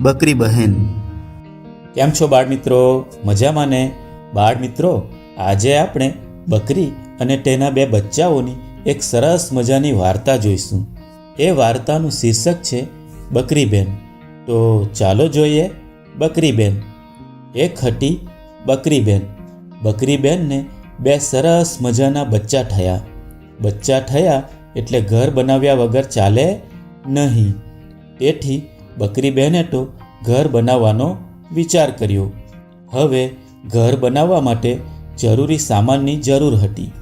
બકરી બહેન. કેમ છો બાળ મિત્રો મજામાં ને? બાળ મિત્રો આજે આપણે બકરી અને તેના બે બચ્ચાઓની એક સરસ મજાની વાર્તા જોઈશું. એ વાર્તાનું શીર્ષક છે બકરી બહેન તો ચાલો જોઈએ બકરી બહેન એક હતી બકરી બહેનને બે સરસ મજાના બચ્ચા થયા. બચ્ચા થયા એટલે ઘર બનાવ્યા વગર ચાલે નહીં. તેથી બકરીબેને તો ઘર બનાવવાનો વિચાર કર્યો. હવે ઘર બનાવવા માટે જરૂરી સામાનની જરૂર હતી.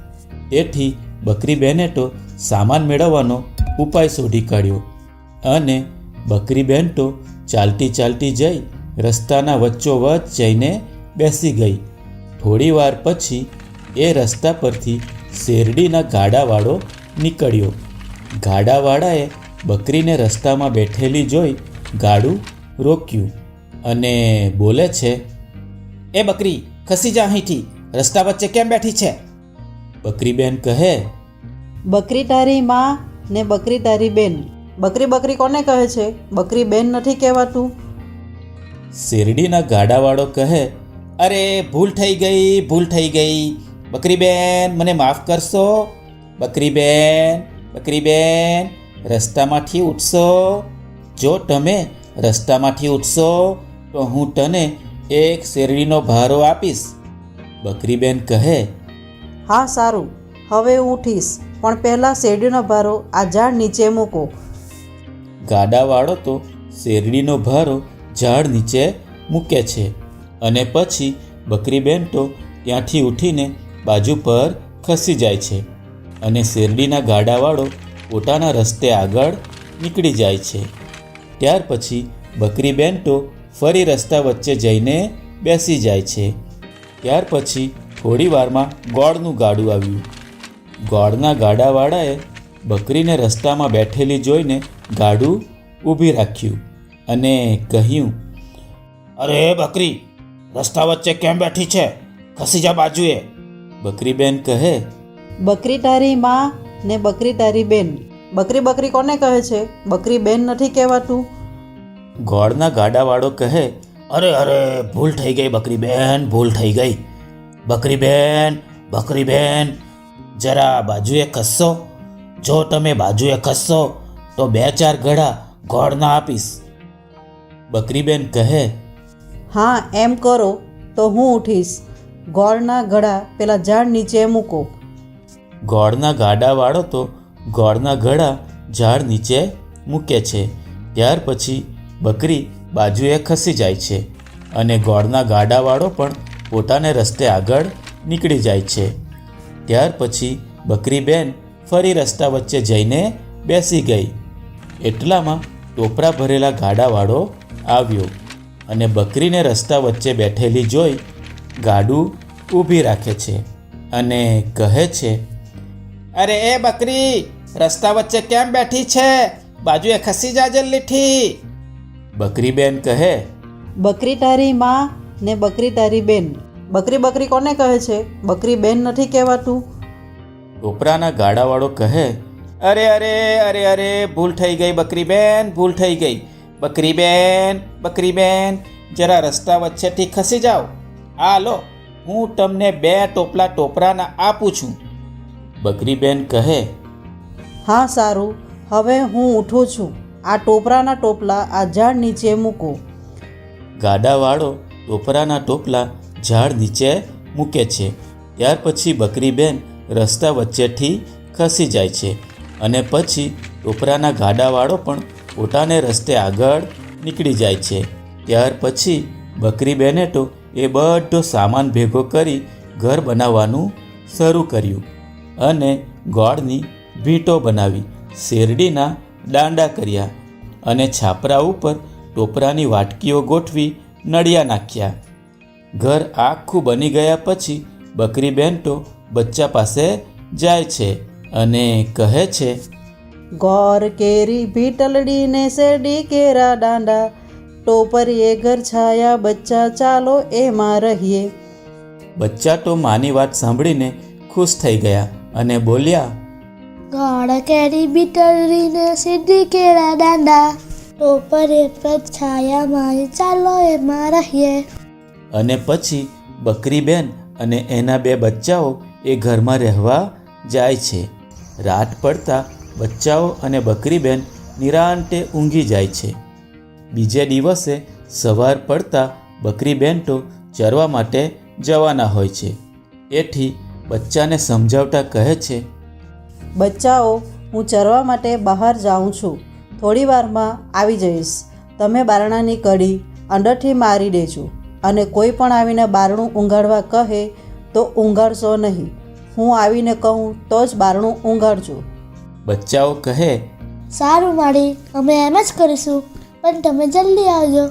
તેથી બકરીબેને તો સામાન મેળવવાનો ઉપાય શોધી કાઢ્યો અને બકરીબેન તો ચાલતી ચાલતી જઈ રસ્તાના વચ્ચોવચ જઈને બેસી ગઈ. થોડીવાર પછી એ રસ્તા પરથી શેરડીના ગાડાવાળો નીકળ્યો. ગાડાવાળાએ બકરીને રસ્તામાં બેઠેલી જોઈ ગાડું રોક્યું અને બોલે છે એ બકરી ખસી જા અહીંથી. રસ્તા વચ્ચે કેમ બેઠી છે? બકરીબેન કહે બકરી તારી માં ને બકરી તારી બેન. બકરી બકરી કોને કહે છે? બકરી બેન નથી કહેવાતું. શેરડીના ગાડાવાળો કહે અરે ભૂલ થઈ ગઈ ભૂલ થઈ ગઈ. બકરીબેન મને માફ કરશો. બકરીબેન બકરીબેન રસ્તામાંથી ઉઠશો. જો તમે રસ્તામાંથી ઉઠશો તો હું તને એક શેરડીનો ભારો આપીશ. બકરીબેન કહે હા સારું. હવે ઉઠીશ પણ પહેલાં શેરડીનો ભારો આ ઝાડ નીચે મૂકો. ગાડાવાળો તો શેરડીનો ભારો ઝાડ નીચે મૂકે છે અને પછી બકરીબેન તો ત્યાંથી ઉઠીને બાજુ પર ખસી જાય છે અને શેરડીના ગાડાવાળો પોતાના રસ્તે આગળ નીકળી જાય છે. ત્યાર પછી બકરી તો ફરી રસ્તા વચ્ચે જઈને બેસી જાય છે. ત્યાર પછી થોડીવારમાં ગોળનું ગાડું આવ્યું. ગોળના ગાડાવાળાએ બકરીને રસ્તામાં બેઠેલી જોઈને ગાડું ઊભી રાખ્યું અને કહ્યું, અરે બકરી, રસ્તા વચ્ચે કેમ બેઠી છે? ખસી જા બાજુએ. બકરીબેન કહે, બકરી તારી માં ને બકરી તારી બેન. બકરી બકરી કોને કહે છે? બકરી બેન નથી કહેવાતું. ગોળના ગાડાવાળો કહે અરે અરે ભૂલ થઈ ગઈ બકરી બેન ભૂલ થઈ ગઈ. બકરી બેન બકરી બેન જરા બાજુએ ખસશો જો તમે બાજુએ ખસશો તો બે ચાર ગળા ગોળના આપીશ. બકરીબેન કહે હા એમ કરો તો હું ઉઠીશ. ગોળના ગળા પેલા ઝાડ નીચે મૂકો. ગોળના ગાડાવાળો તો ગોળના ગળા ઝાડ નીચે મૂકે છે. ત્યાર પછી બકરી બાજુએ ખસી જાય છે અને ગોળના ગાડાવાળો પણ પોતાને રસ્તે આગળ નીકળી જાય છે. ત્યાર પછી બકરી બેન ફરી રસ્તા વચ્ચે જઈને બેસી ગઈ. એટલામાં ટોપરા ભરેલા ગાડાવાળો આવ્યો અને બકરીને રસ્તા વચ્ચે બેઠેલી જોઈ ગાડું ઊભી રાખે છે અને કહે છે, અરે એ બકરી, રસ્તા વચ્ચે કેમ બેઠી છે? બાજુએ ખસી જા જલ્દીથી. બકરીબેન કહે? બકરી તારી માં ને બકરી તારી બેન બકરી બકરી કોને કહે છે? બકરી બેન નથી કહેવાતું. ટોપરાના ગાડાવાળો કહે અરે અરે અરે અરે ભૂલ થઈ ગઈ બકરી બેન ભૂલ થઈ ગઈ. બકરી બેન બકરી બેન જરા રસ્તા વચ્ચેથી ખસી જાઓ. આ લો હું તમને બે ટોપલા ટોપરાના આપું છું. બકરી બેન કહે હા સારું. હવે હું ઊઠું છું. આ ટોપરાના ટોપલા આ ઝાડ નીચે મૂકો. ગાડાવાળો ટોપરાના ટોપલા ઝાડ નીચે મૂકે છે. ત્યાર પછી બકરીબેન રસ્તા વચ્ચેથી ખસી જાય છે અને પછી ટોપરાના ગાડાવાળો પણ પોતાને રસ્તે આગળ નીકળી જાય છે. ત્યાર પછી બકરીબેને તો એ બધો સામાન ભેગો કરી ઘર બનાવવાનું શરૂ કર્યું અને ગોળની ભીંટો બનાવી શેરડીના દાંડા કર્યા અને છાપરા ઉપર ટોપરાની વાટકીઓ ગોઠવી નળિયા નાખ્યા. ઘર આખું બની ગયા પછી બકરી તો બચ્ચા પાસે જાય છે અને કહે છે ગોર કેરી ભીટલડી ને શેરડી કેરા દાંડા ટોપરીએ ઘર છાયા બચ્ચા ચાલો એમાં રહીએ. બચ્ચા તો માની વાત સાંભળીને ખુશ થઈ ગયા અને બોલ્યા ગોળ કેરી બીટરીને સીધી કેળા દાંડા. તો પર એક જ છાયા મારી ચાલો એમાં રહીએ. અને પછી બકરીબેન અને એના બે બચ્ચાઓ એ ઘરમાં રહેવા જાય છે. રાત પડતા બચ્ચાઓ અને બકરીબેન નિરાંતે ઊંઘી જાય છે. બીજે દિવસે સવાર પડતા બકરીબેન તો ચરવા માટે જવાના હોય છે. એથી બચ્ચાને સમજાવતા કહે છે બચ્ચાઓ હું ચરવા માટે બહાર જાઉં છું. થોડી વારમાં આવી જઈશ. તમે બારણાની કડી અંદરથી મારી દેજો અને કોઈ પણ આવીને બારણું ઊંઘાડવા કહે તો ઊંઘાડશો નહીં. હું આવીને કહું તો જ બારણું ઊંઘાડજો. બચ્ચાઓ કહે સારું માળી અમે એમ જ કરીશું પણ તમે જલ્દી આવજો.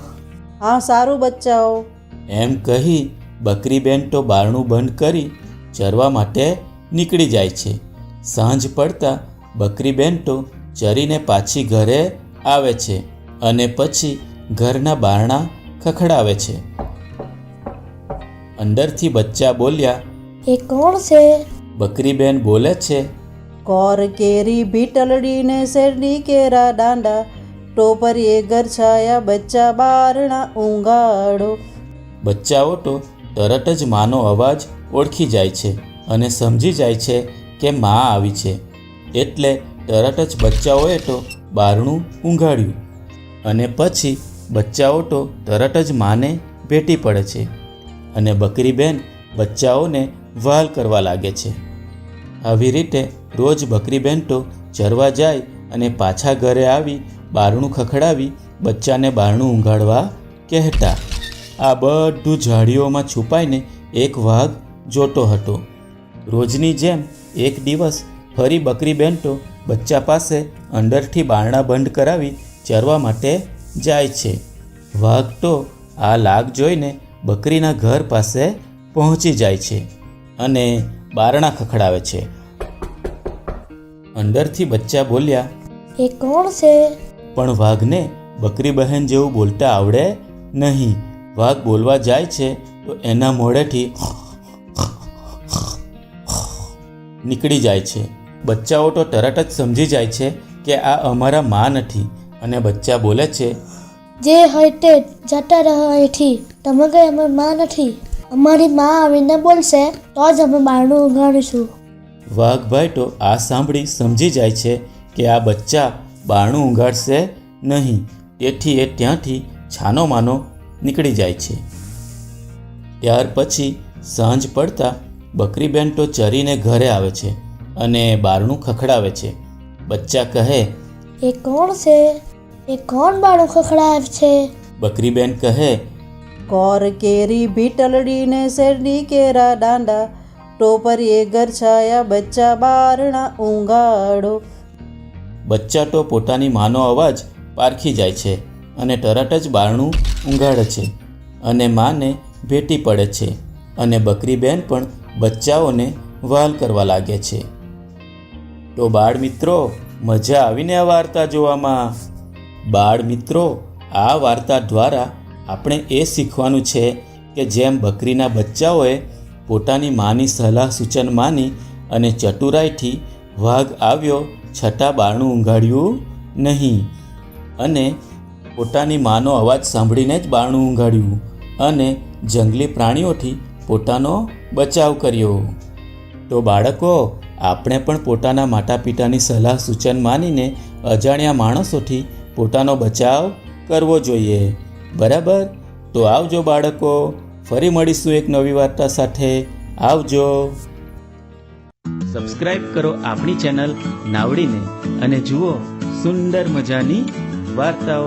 હા સારું બચ્ચાઓ. એમ કહી બકરીબેન તો બારણું બંધ કરી ચરવા માટે નીકળી જાય છે. સાંજ પડતા બકરીબેન તો ચરીને પાછી ઘરે આવે છે અને પછી ઘરના બારણા ખખડાવે છે. અંદરથી બચ્ચા બોલ્યા એ કોણ છે? બકરીબેન બોલે છે કોર કેરી ભીટલડી ને શેરડી કેરા દાંડા ટોપરીએ ઘર છાયા બચ્ચા બારણા ઊંઘાડો. બચ્ચાઓ તો તરત જ માનો અવાજ ઓળખી જાય છે અને સમજી જાય છે કે મા આવી છે. એટલે તરત જ બચ્ચાઓએ તો બારણું ઊંઘાડ્યું અને પછી બચ્ચાઓ તો તરત જ માને ભેટી પડે છે અને બકરીબેન બચ્ચાઓને વાલ કરવા લાગે છે. આવી રીતે રોજ બકરીબેન તો ચરવા જાય અને પાછા ઘરે આવી બારણું ખખડાવી બચ્ચાને બારણું ઊંઘાડવા કહેતા. આ બધું ઝાડીઓમાં છુપાઈને એક વાઘ જોતો હતો. રોજની જેમ એક દિવસ ફરી બકરી તો બચ્ચા પાસે અંદરથી બારણા બંધ કરાવી ચરવા માટે જાય છે. વાઘ તો આ લાગ જોઈને બકરીના ઘર પાસે પહોંચી જાય છે અને બારણા ખખડાવે છે. અંદરથી બચ્ચા બોલ્યા એ કોણ છે? પણ વાઘને બકરી બહેન જેવું બોલતા આવડે નહીં. વાઘ બોલવા જાય છે તો એના મોઢેથી નીકળી જાય છે. બચ્ચાઓ તો તરત જ સમજી જાય છે કે આ અમારા મા નથી અને બચ્ચા બોલે છે જે હોય તે જતા રહો અહીંથી. તમે કઈ અમે માં નથી. અમારી માં આવીને બોલશે તો જ અમે બારણું ઉગાડીશું વાઘભાઈ તો આ સાંભળી સમજી જાય છે કે આ બચ્ચા બારણું ઉઘાડશે નહીં. તેથી એ ત્યાંથી છાનો માનો નીકળી જાય છે. ત્યાર પછી સાંજ પડતા બકરીબેન તો ચરીને ઘરે આવે છે અને બારણું ખખડાવે છે. બચ્ચા કહે એ કોણ છે? એ કોણ બારણું ખખડાવે છે? બકરીબેન કહે કોર કેરી ભીટલડી ને શેરડી કેરા દાંડા ટોપરીએ ઘર છાયા બચ્ચા બારણા ઊંઘાડો. બચ્ચા તો પોતાની માનો અવાજ પારખી જાય છે અને તરત જ બારણું ઊંઘાડે છે અને માને ભેટી પડે છે અને બકરીબેન પણ બચ્ચાઓને વહાલ કરવા લાગે છે. તો બાળ મિત્રો, મજા આવીને આ વાર્તા જોવામાં? બાળ મિત્રો, આ વાર્તા દ્વારા આપણે એ શીખવાનું છે કે જેમ બકરીના બચ્ચાઓએ પોતાની માની સલાહ સૂચન માની અને ચતુરાઈથી વાઘ આવ્યો છતાં બારણું ઊંઘાડ્યું નહીં. અને પોતાની માનો અવાજ સાંભળીને જ બારણું ઊંઘાડ્યું અને જંગલી પ્રાણીઓથી પોતાનો બચાવ કર્યો. તો બાળકો, આપણે પણ પોતાના માતા પિતાની સલાહ સૂચન માનીને અજાણ્યા માણસોથી પોતાનો બચાવ કરવો જોઈએ. બરાબર? તો આવજો બાળકો, ફરી મળીશું એક નવી વાર્તા સાથે. આવજો. સબસ્ક્રાઇબ કરો આપણી ચેનલ નાવડીને અને જુઓ સુંદર મજાની વાર્તાઓ.